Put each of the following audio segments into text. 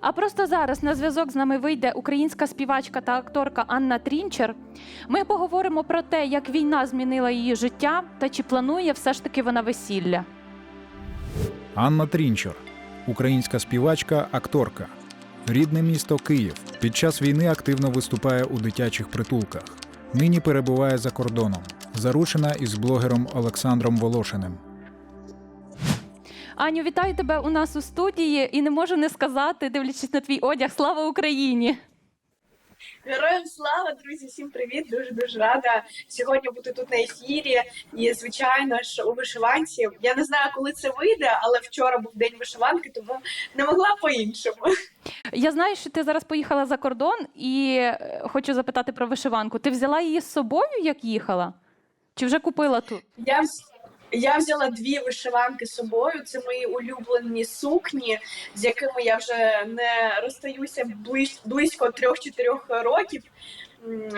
А просто зараз на зв'язок з нами вийде українська співачка та акторка Анна Трінчер. Ми поговоримо про те, як війна змінила її життя та чи планує все ж таки вона весілля. Анна Трінчер, українська співачка, акторка. Рідне місто Київ. Під час війни активно виступає у дитячих притулках. Нині перебуває за кордоном. Заручена із блогером Олександром Волошиним. Аню, вітаю тебе у нас у студії і не можу не сказати, дивлячись на твій одяг, слава Україні! Героям слава, друзі, всім привіт! Дуже дуже рада сьогодні бути тут на ефірі. І звичайно ж у вишиванці. Я не знаю, коли це вийде, але вчора був день вишиванки, тому не могла по-іншому. Я знаю, що ти зараз поїхала за кордон, і е, хочу запитати про вишиванку. Ти взяла її з собою, як їхала? Чи вже купила тут? Я я взяла дві вишиванки з собою. Це мої улюблені сукні, з якими я вже не розстаюся ближ, близько 3-4 років.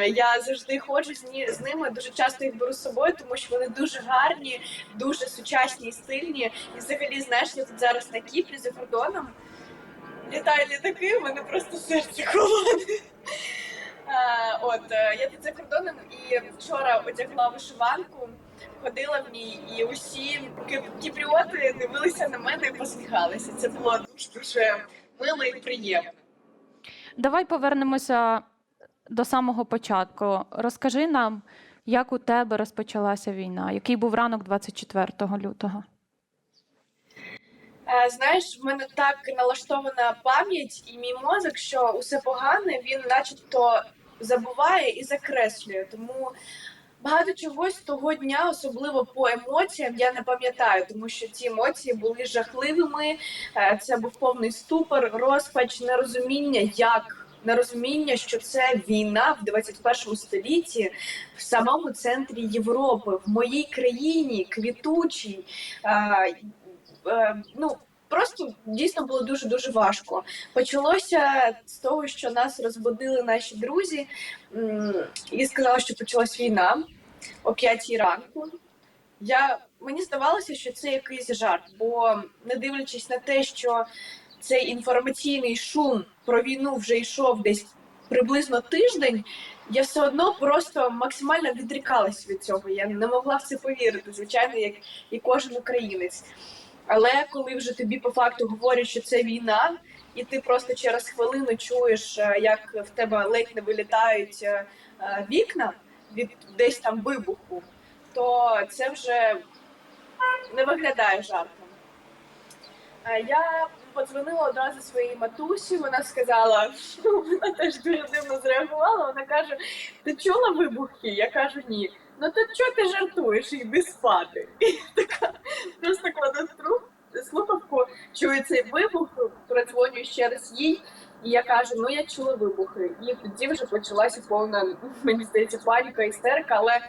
Я завжди ходжу з, ні, з ними. Дуже часто їх беру з собою, тому що вони дуже гарні, дуже сучасні і стильні. І взагалі, знаєш, я тут зараз на Кіпрі за кордоном. Літають літаки, в мене просто серце холодне. Е, От е, я тут за кордоном і вчора одягла вишиванку, ходила в ній, і усі кіп- кіпріоти дивилися на мене і посміхалися. Це було дуже дуже мило і приємно. Давай повернемося до самого початку. Розкажи нам, як у тебе розпочалася війна, який був ранок 24 лютого. Е, Знаєш, в мене так налаштована пам'ять і мій мозок, що усе погане він, начебто, забуває і закреслює. Тому багато чогось того дня, особливо по емоціям, я не пам'ятаю, тому що ці емоції були жахливими. Е, Це був повний ступор, розпач, нерозуміння, як. Нерозуміння, що це війна в 21 столітті в самому центрі Європи, в моїй країні, квітучій. Е, е, ну просто дійсно було дуже дуже важко. Почалося з того, що нас розбудили наші друзі і сказали, що почалась війна о п'ятій ранку. Я мені здавалося, що це якийсь жарт, бо не дивлячись на те, що цей інформаційний шум про війну вже йшов десь приблизно тиждень. Я все одно просто максимально відрікалась від цього. Я не могла в це повірити, звичайно, як і кожен українець. Але коли вже тобі по факту говорять, що це війна, і ти просто через хвилину чуєш, е, як в тебе ледь не вилітають е, е, вікна від десь там вибуху, то це вже не виглядає жартом. Я подзвонила одразу своїй матусі. Вона сказала, що вона теж дуже дивно зреагувала. Вона каже: Ти чула вибухи? Я кажу, ні. Ну то чого ти жартуєш? Іди спати. І така просто кладу слухавку, чую цей вибух, передзвонюю ще раз їй. І я кажу, ну я чула вибухи. І тоді вже почалася повна, мені здається, паніка, істерика, але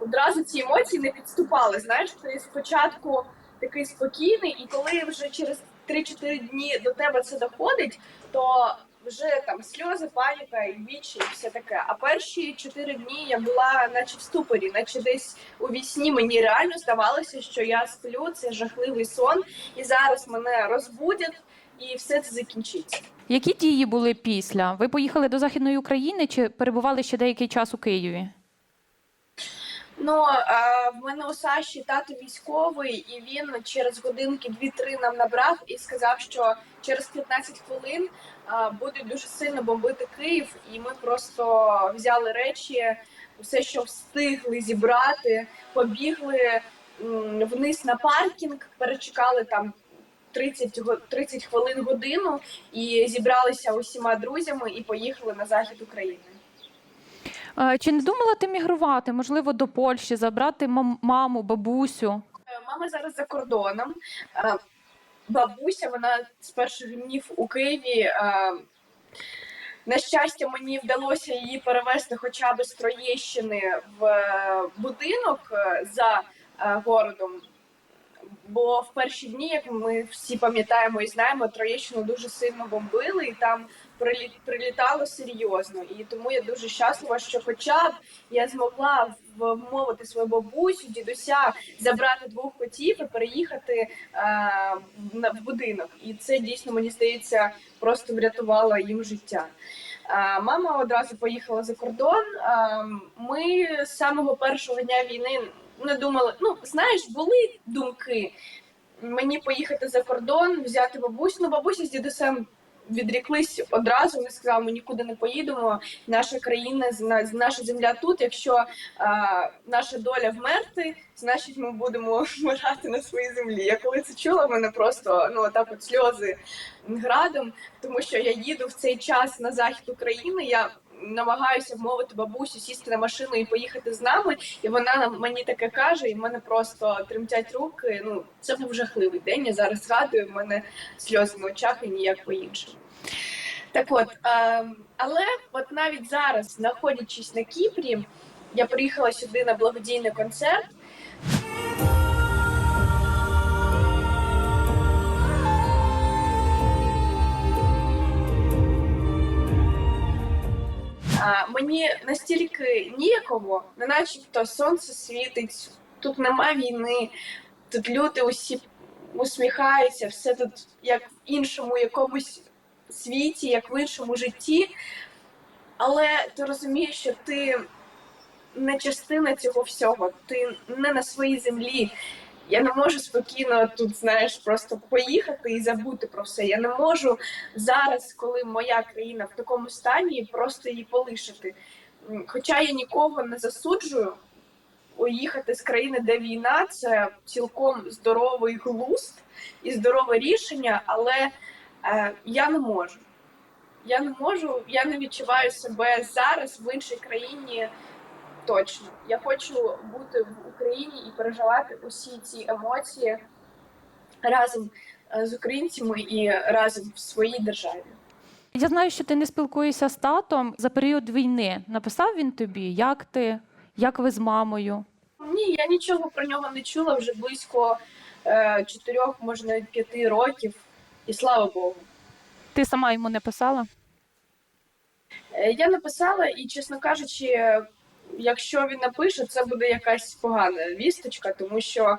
одразу ці емоції не підступали. Знаєш, ти спочатку такий спокійний, і коли вже через 3-4 дні до тебе це доходить, то вже там сльози, паніка, і вічі, і все таке. А перші чотири дні я була, наче в ступорі, наче десь у вісні мені реально здавалося, що я сплю, це жахливий сон, і зараз мене розбудять, і все це закінчиться. Які дії були після? Ви поїхали до Західної України чи перебували ще деякий час у Києві? Ну е, в мене у Саші тато військовий, і він через годинки 2-3 нам набрав і сказав, що через 15 хвилин е, буде дуже сильно бомбити Київ, і ми просто взяли речі, все, що встигли зібрати, побігли м, вниз на паркінг, перечекали там. 30, го- 30 хвилин годину і зібралися усіма друзями і поїхали на захід України. Е, Чи не думала ти мігрувати, можливо, до Польщі, забрати мам- маму, бабусю? Е, Мама зараз за кордоном. Е, Бабуся, вона з перших днів у Києві. На щастя, мені вдалося її перевезти хоча б з Троєщини в будинок за городом. Бо в перші дні, як ми всі пам'ятаємо і знаємо, Троєщину дуже сильно бомбили, і там прилітало серйозно. І тому я дуже щаслива, що хоча б я змогла вмовити свою бабусю, дідуся забрати двох котів і переїхати е, в будинок. І це дійсно мені здається просто врятувало їм життя. Е, Мама одразу поїхала за кордон. Е, Ми з самого першого дня війни не думали. Ну, знаєш, були думки мені поїхати за кордон, взяти бабусю. Ну, бабуся з дідусем відріклись одразу. Вони сказали, ми нікуди не поїдемо. Наша країна, наша земля тут. Якщо е, наша доля вмерти, значить ми будемо вмирати на своїй землі. Я коли це чула, мене просто ну так от сльози градом, тому що я їду в цей час на захід України. Я намагаюся вмовити бабусю сісти на машину і поїхати з нами. І вона мені таке каже, і в мене просто тремтять руки. Ну це був жахливий день. Я зараз згадую, в мене сльози на очах і ніяк по-іншому. Так от, ем, але от навіть зараз, знаходячись на Кіпрі, я приїхала сюди на благодійний концерт. Мені настільки ніяково, не начебто сонце світить, тут нема війни, тут люди усі усміхаються, все тут як в іншому якомусь світі, як в іншому житті. Але ти розумієш, що ти не частина цього всього, ти не на своїй землі. Я не можу спокійно тут, знаєш, просто поїхати і забути про все. Я не можу зараз, коли моя країна в такому стані, просто її полишити. Хоча я нікого не засуджую, уїхати з країни, де війна, це цілком здоровий глузд і здорове рішення, але е, я не можу. Я не можу, я не відчуваю себе зараз в іншій країні точно. Я хочу бути в Україні і переживати усі ці емоції разом е, з українцями і разом в своїй державі. Я знаю, що ти не спілкуєшся з татом за період війни. Написав він тобі, як ти, як ви з мамою? Ні, я нічого про нього не чула вже близько е, чотирьох, може навіть п'яти років, і слава Богу. Ти сама йому не писала? Е, Я написала, і, чесно кажучи, якщо він напише, це буде якась погана вісточка, тому що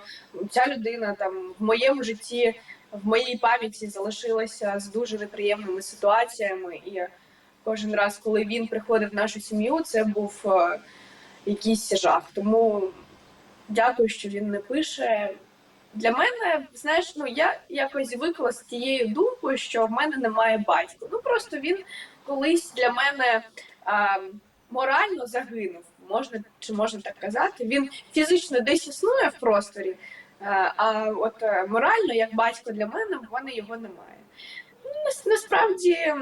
ця людина там в моєму житті, в моїй пам'яті залишилася з дуже неприємними ситуаціями. І кожен раз, коли він приходив в нашу сім'ю, це був е, якийсь жах. Тому дякую, що він не пише. Для мене, знаєш, ну я якось звикла з тією думкою, що в мене немає батька. Ну просто він колись для мене а, морально загинув. Можна чи можна так казати? Він фізично десь існує в просторі, а, а от е, морально, як батько для мене, в мене його немає. Ну, насправді,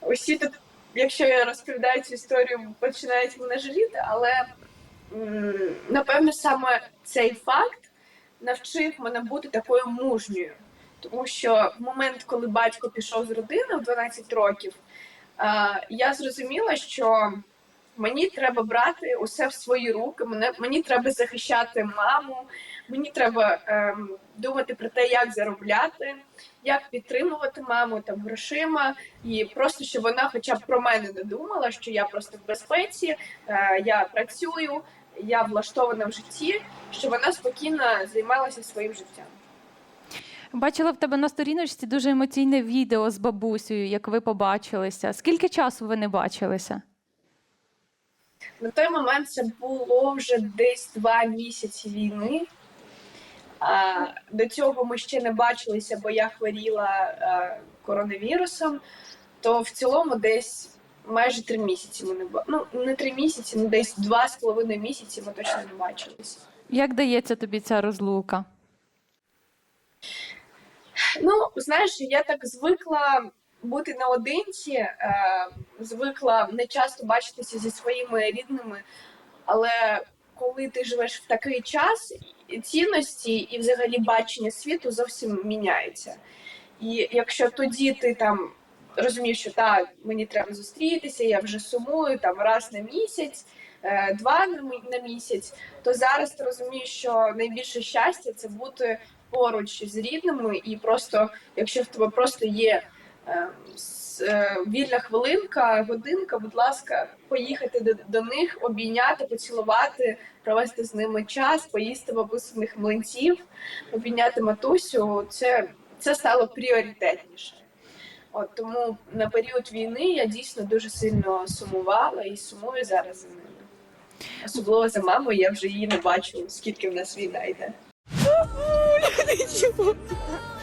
усі тут, якщо я розповідаю цю історію, починають мене жаліти, але напевно саме цей факт навчив мене бути такою мужньою. Тому що в момент, коли батько пішов з родини в 12 років, е, я зрозуміла, що мені треба брати усе в свої руки, мене, мені треба захищати маму, мені треба ем, думати про те, як заробляти, як підтримувати маму там грошима, і просто щоб вона хоча б про мене не думала, що я просто в безпеці, е, я працюю, я влаштована в житті, щоб вона спокійно займалася своїм життям. Бачила в тебе на сторіночці дуже емоційне відео з бабусею, як ви побачилися. Скільки часу ви не бачилися? На той момент це було вже десь два місяці війни. А, до цього ми ще не бачилися, бо я хворіла а, коронавірусом. То в цілому десь майже три місяці ми не ба- ну не три місяці, ну десь два з половиною місяці ми точно не бачилися. Як дається тобі ця розлука? Ну, знаєш, я так звикла бути наодинці, е, звикла не часто бачитися зі своїми рідними, але коли ти живеш в такий час, цінності і взагалі бачення світу зовсім міняються. І якщо тоді ти там розумієш, що так, мені треба зустрітися, я вже сумую там раз на місяць, е, два на місяць, то зараз ти розумієш, що найбільше щастя це бути поруч з рідними, і просто якщо в тебе просто є е, с- е, вільна хвилинка, годинка, будь ласка, поїхати до, до них, обійняти, поцілувати, провести з ними час, поїсти бабусиних млинців, обійняти матусю. Це, це стало пріоритетніше. От тому на період війни я дійсно дуже сильно сумувала і сумую зараз за ними. Особливо за мамою, я вже її не бачу, скільки в нас війна йде.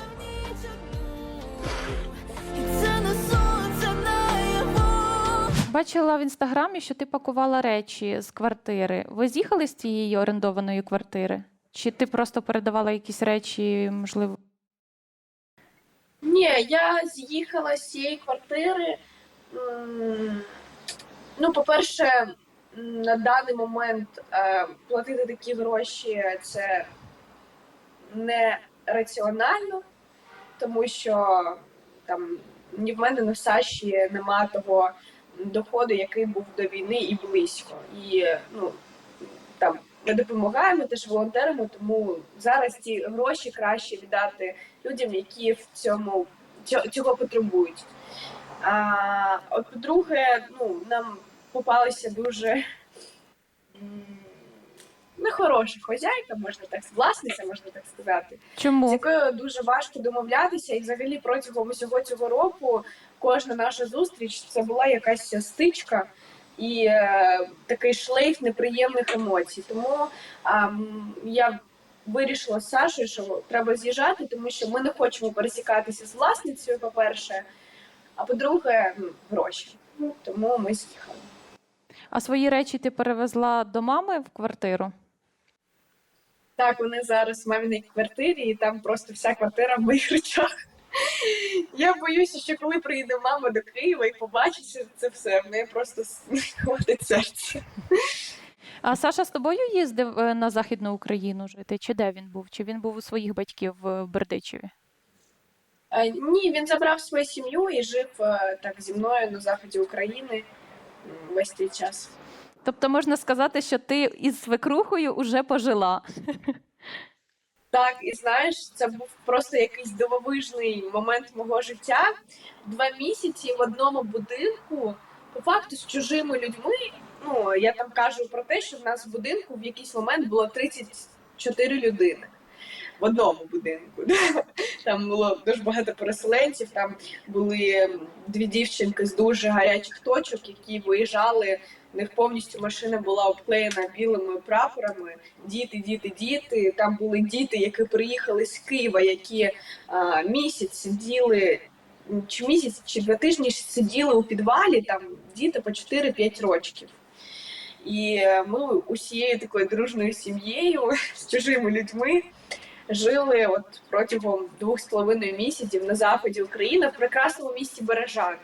Бачила в інстаграмі, що ти пакувала речі з квартири. Ви з'їхали з цієї орендованої квартири? Чи ти просто передавала якісь речі, можливо? Ні, я з'їхала з цієї квартири. Ну, по-перше, на даний момент е, платити такі гроші це не раціонально, тому що там ні в мене, ні в Саші нема того доходу, який був до війни і близько. І ну, там ми допомагаємо, теж волонтеримо, тому зараз ці гроші краще віддати людям, які в цьому цього, потребують. А от по-друге, ну нам попалася дуже нехороша хозяйка, можна так власниця, можна так сказати, з якою дуже важко домовлятися, і взагалі протягом усього цього року кожна наша зустріч це була якась стичка і е, такий шлейф неприємних емоцій. Тому м, я вирішила з Сашою, що треба з'їжджати, тому що ми не хочемо пересікатися з власницею, по-перше, а по-друге, гроші. Ну, Тому ми з'їхали. А свої речі ти перевезла до мами в квартиру? Так, вони зараз в маміній квартирі, і там просто вся квартира в моїх речах. Я боюся, що коли приїде мама до Києва і побачить це все, в неї просто хватить серце. А Саша з тобою їздив е, на Західну Україну жити? Чи де він був? Чи він був у своїх батьків в Бердичеві? Е, Ні, він забрав свою сім'ю і жив е, так зі мною на заході України весь цей час. Тобто можна сказати, що ти із свекрухою уже пожила. Так, і знаєш, це був просто якийсь дивовижний момент мого життя. Два місяці в одному будинку, по факту з чужими людьми. Ну я там кажу про те, що в нас в будинку в якийсь момент було 34 людини. В одному будинку. Там було дуже багато переселенців. Там були дві дівчинки з дуже гарячих точок, які виїжджали. В них повністю машина була обклеєна білими прапорами. Діти, діти, діти. Там були діти, які приїхали з Києва, які а, місяць сиділи. Чи місяць, чи два тижні сиділи у підвалі, там діти по 4-5 років. І е, ми усією такою дружною сім'єю з чужими людьми жили от протягом двох з половиною місяців на заході України в прекрасному місті Бережани.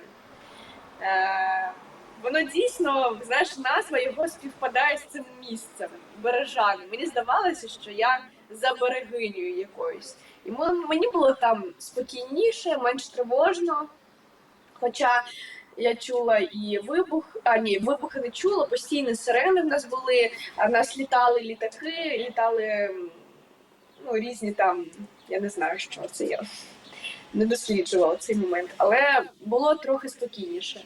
Воно дійсно, знаєш, назва його співпадає з цим місцем Бережани. Мені здавалося, що я за берегинею якоюсь. І мені було там спокійніше, менш тривожно. Хоча я чула і вибух, а ні, вибухи не чула, постійні сирени в нас були, а в нас літали літаки, літали ну, різні там, я не знаю, що це я не досліджувала цей момент, але було трохи спокійніше.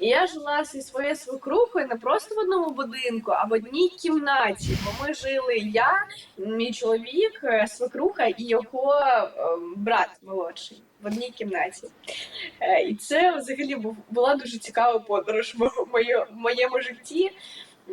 І я жила зі своєю свекрухою не просто в одному будинку, а в одній кімнаті. Бо ми жили я, мій чоловік, е, свекруха і його е, брат молодший в одній кімнаті. Е, І це взагалі була дуже цікава подорож в моєму житті.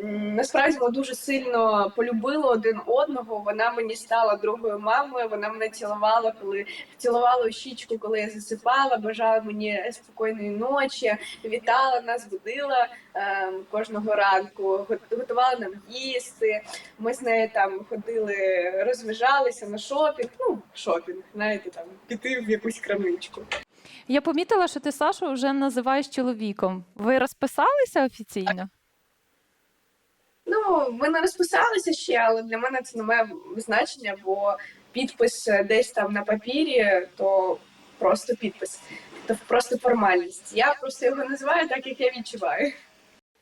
Насправді ми дуже сильно полюбили один одного. Вона мені стала другою мамою. Вона мене цілувала, коли цілувала у щічку, коли я засипала, бажала мені спокійної ночі, вітала нас, будила е, кожного ранку, готувала нам їсти. Ми з нею там ходили, розважалися на шопінг. Ну, шопінг, знаєте, там піти в якусь крамничку. Я помітила, що ти Сашу вже називаєш чоловіком. Ви розписалися офіційно? Ну, ми не розписалися ще, але для мене це не має значення, бо підпис десь там на папірі, то просто підпис, то просто формальність. Я просто його називаю так, як я відчуваю.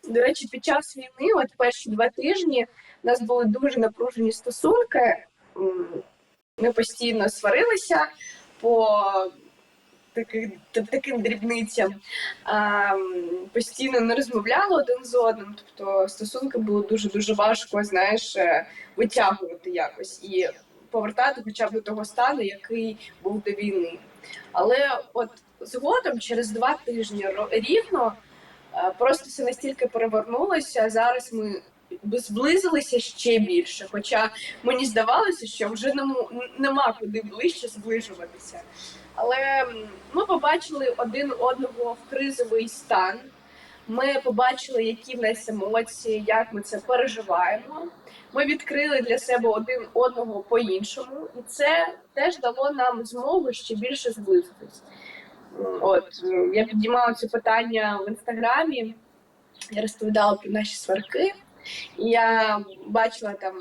До речі, під час війни, от перші два тижні, у нас були дуже напружені стосунки. Ми постійно сварилися по таких, таким дрібницям, а, постійно не розмовляли один з одним. Тобто стосунки було дуже дуже важко, знаєш, е, витягувати якось і повертати хоча б до того стану, який був до війни. Але от згодом, через два тижні рівно, е, просто все настільки перевернулося. Зараз ми зблизилися ще більше. Хоча мені здавалося, що вже нема куди ближче зближуватися. Але ми побачили один одного в кризовий стан. Ми побачили, які в нас емоції, як ми це переживаємо. Ми відкрили для себе один одного по-іншому, і це теж дало нам змогу ще більше зблизитись. От я піднімала це питання в інстаграмі, я розповідала про наші сварки, я бачила там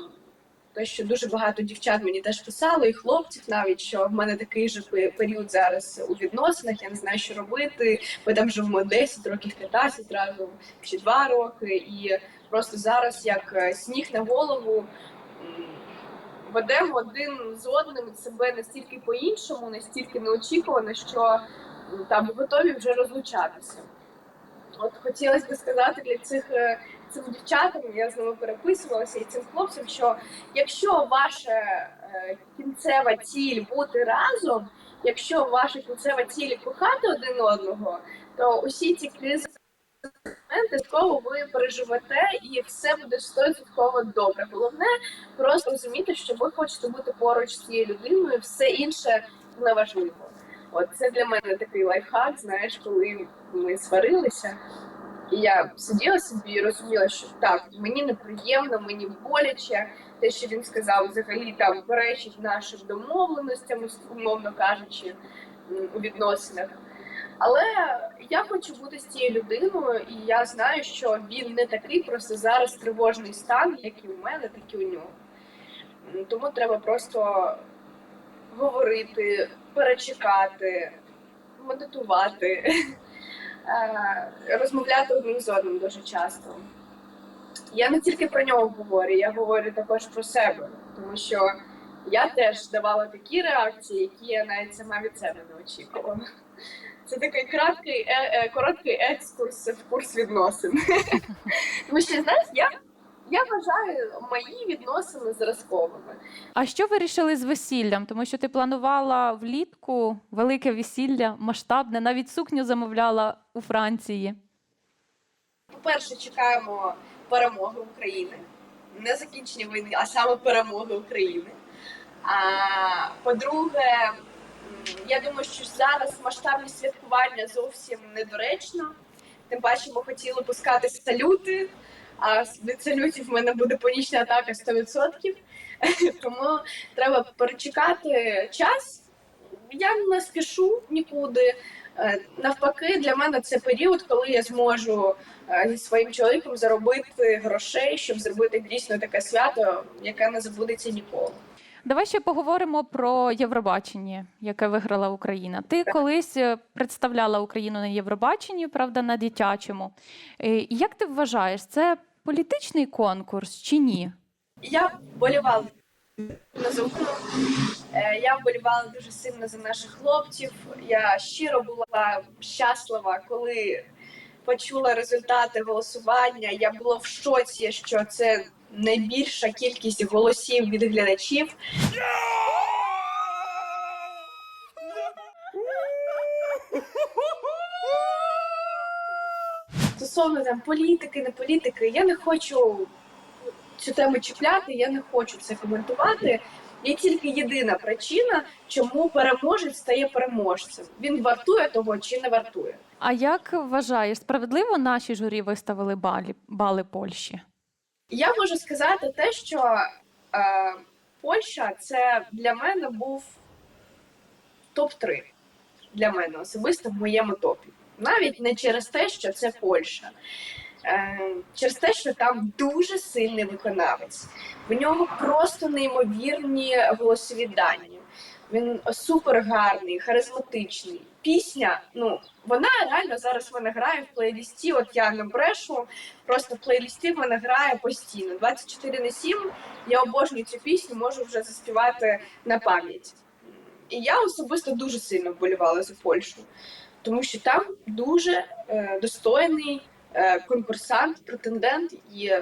те, що дуже багато дівчат мені теж писали, і хлопців навіть, що в мене такий же період зараз у відносинах, я не знаю, що робити. Ми там живемо 10 років, 15 разом чи 2 роки, і просто зараз як е, сніг на голову. Ведемо один з одним себе настільки по-іншому, настільки неочікувано, що там готові вже розлучатися. От хотілося б сказати для цих е, цим дівчатам, я з ними переписувалася і цим хлопцям, що якщо ваша е, кінцева ціль бути разом, якщо ваша кінцева ціль кохати один одного, то усі ці кризи обов'язково ви переживете і все буде 100% добре. Головне просто розуміти, що ви хочете бути поруч з цією людиною, все інше неважливо. От це для мене такий лайфхак, знаєш, коли ми сварилися. І я сиділа собі і розуміла, що так, мені неприємно, мені боляче. Те, що він сказав, взагалі там перечить нашим домовленостям, умовно кажучи, у відносинах. Але я хочу бути з цією людиною, і я знаю, що він не такий, просто зараз тривожний стан, як і у мене, так і у нього. Тому треба просто говорити, перечекати, медитувати, розмовляти одним з одним дуже часто. Я не тільки про нього говорю, я говорю також про себе, тому що я теж давала такі реакції, які я навіть сама від себе не очікувала. Це такий краткий, е, е, короткий екскурс в курс відносин. Тому що, знаєш, я, я вважаю мої відносини зразковими. А що ви вирішили з весіллям? Тому що ти планувала влітку велике весілля, масштабне, навіть сукню замовляла у Франції. По-перше, чекаємо перемоги України, не закінчення війни, а саме перемоги України. А по-друге, я думаю, що зараз масштабне святкування зовсім недоречно. Тим паче ми хотіли пускати салюти, а від салютів в мене буде панічна атака 100%. Тому треба перечекати час. Я не спішу нікуди. Е, Навпаки, для мене це період, коли я зможу е, зі своїм чоловіком заробити грошей, щоб зробити дійсно таке свято, яке не забудеться ніколи. Давай ще поговоримо про Євробачення, яке виграла Україна. Ти колись е, представляла Україну на Євробаченні, правда, на дитячому. Е, Як ти вважаєш, це політичний конкурс чи ні? Я вболівала за Україну. Е, Я вболівала дуже сильно за наших хлопців. Я щиро була щаслива, коли почула результати голосування. Я була в шоці, що це найбільша кількість голосів від глядачів. Стосовно там політики, не політики, я не хочу цю тему чіпляти, я не хочу це коментувати. Є тільки єдина причина, чому переможець стає переможцем. Він вартує того чи не вартує. А як вважаєш, справедливо наші журі виставили балі, бали Польщі? Я можу сказати те, що е, Польща це для мене був топ-3 для мене особисто в моєму топі. Навіть не через те, що це Польща, е, через те, що там дуже сильний виконавець. В нього просто неймовірні голосові дані. Він супер гарний, харизматичний. Пісня, ну вона реально зараз в мене грає в плейлісті. От я не брешу, просто в плейлісті в мене грає постійно. 24 на 7 я обожнюю цю пісню, можу вже заспівати на пам'ять. І я особисто дуже сильно вболівала за Польщу, тому що там дуже е, достойний е, конкурсант, претендент. І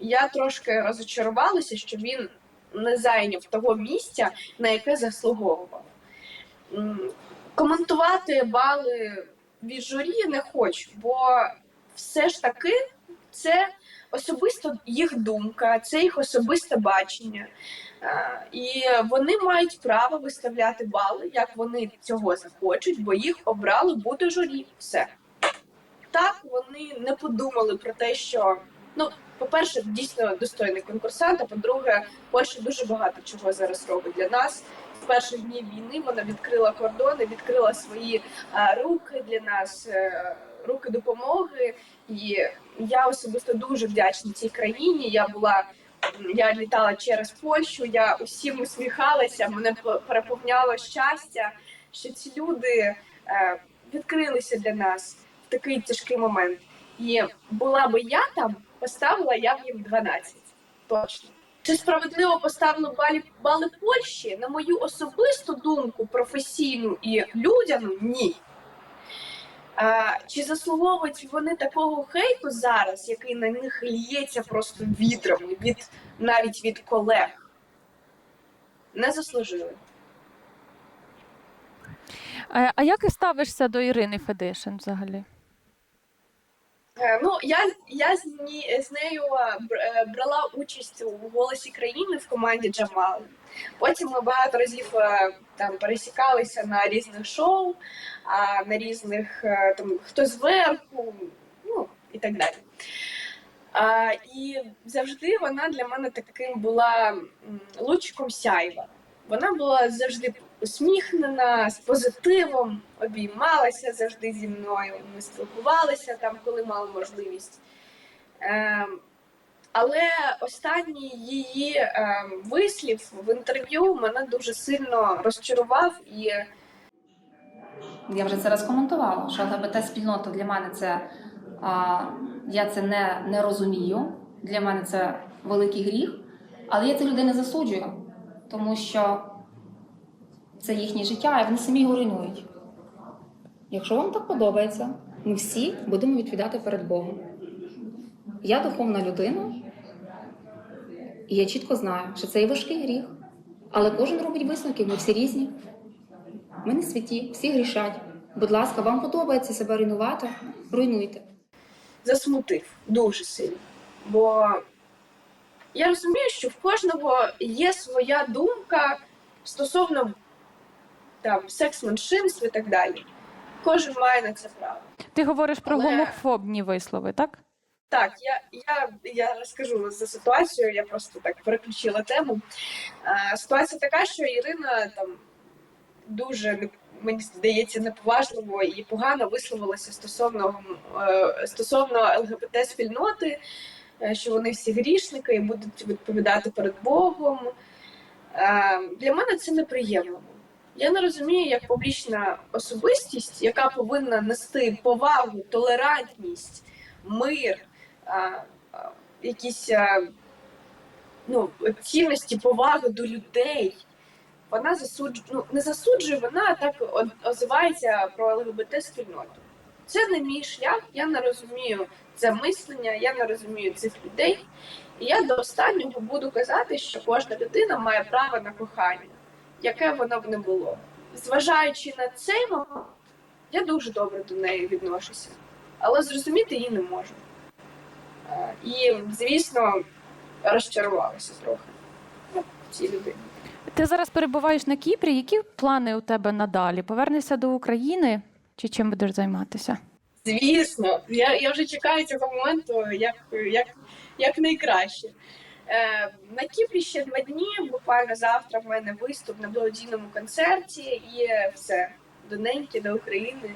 я трошки розочарувалася, що він не зайняв того місця, на яке заслуговував. Коментувати бали від журі не хочу, бо все ж таки це особисто їх думка, це їх особисте бачення. І вони мають право виставляти бали, як вони цього захочуть, бо їх обрали бути журі. Все. Так вони не подумали про те, що ну, по-перше, дійсно достойний конкурсант, а по-друге, Польща дуже багато чого зараз робить для нас. З перших днів війни вона відкрила кордони, відкрила свої е, руки для нас, е, руки допомоги. І я особисто дуже вдячна цій країні. Я була я літала через Польщу, я усім усміхалася, мене переповняло щастя, що ці люди е, відкрилися для нас в такий тяжкий момент. І була би я там, поставила я б їм 12. Точно. Чи справедливо поставили балі, бали Польщі? На мою особисту думку, професійну і людяну, ні. А, чи заслуговують вони такого хейту зараз, який на них лється просто вітром, від, навіть від колег? Не заслужили. Е, А як ти ставишся до Ірини Федишин взагалі? Е, Ну, я, я з, ні, з нею е, е, брала участь у голосі країни в команді Джамал. Потім ми багато разів там пересікалися на різних шоу, на різних там хто зверху, ну і так далі. А, і завжди вона для мене таким була лучиком сяйва. Вона була завжди усміхнена, з позитивом, обіймалася завжди зі мною. Ми спілкувалися там, коли мали можливість. Ем, але останній її ем, вислів в інтерв'ю мене дуже сильно розчарував і Я вже це розкоментувала, що ЛГБТ-спільнота для мене це а, я це не, не розумію. Для мене це великий гріх, але я цих людей не засуджую, тому що це їхнє життя, і вони самі його руйнують. Якщо вам так подобається, ми всі будемо відповідати перед Богом. Я духовна людина, і я чітко знаю, що це є важкий гріх, але кожен робить висновки, ми всі різні. Ми не святі, всі грішать. Будь ласка, вам подобається себе руйнувати? Руйнуйте. засмутив дуже сильно. Бо я розумію, що в кожного є своя думка стосовно там, секс-меншинств і так далі. Кожен має на це право. Ти говориш про Але- гомофобні вислови, так? Так, я, я, я розкажу за ситуацію, я просто так переключила тему. А, ситуація така, що Ірина там дуже мені здається неповажливо і погано висловилася стосовно, е, стосовно ЛГБТ спільноти, е, що вони всі грішники і будуть відповідати перед Богом. Е, Для мене це неприємно. Я не розумію, як публічна особистість, яка повинна нести повагу, толерантність, мир, а, а, якісь а, ну, цінності, поваги до людей. Вона засуджує, ну не засуджує, вона так озивається про ЛГБТ спільноту. Це не мій шлях, я не розумію це мислення, я не розумію цих людей. І я до останнього буду казати, що кожна людина має право на кохання, яке воно б не було. Зважаючи на цей момент, я дуже добре до неї відношуся, але зрозуміти її не можу. Е, І, звісно, розчарувалася трохи ну, в цій людині. Ти зараз перебуваєш на Кіпрі. Які плани у тебе надалі? Повернешся до України чи чим будеш займатися? Звісно, я, я вже чекаю цього моменту як, як, як найкраще. Е, на Кіпрі ще два дні. Буквально завтра в мене виступ на благодійному концерті і все. До неньки, до України.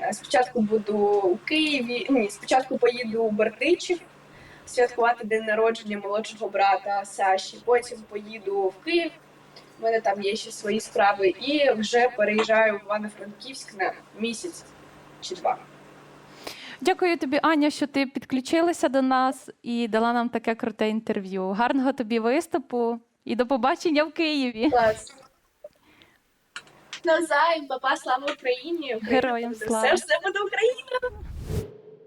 Е, спочатку буду у Києві. Ні, спочатку поїду у Бердичів святкувати день народження молодшого брата Саші. Потім поїду в Київ У мене там є ще свої справи, і вже переїжджаю в Івано-Франківськ на місяць чи два. Дякую тобі, Аня, що ти підключилася до нас і дала нам таке круте інтерв'ю. Гарного тобі виступу і до побачення в Києві. Клас. Навзаєм, папа, слава Україні! Героям слава. Все, все буде Україна!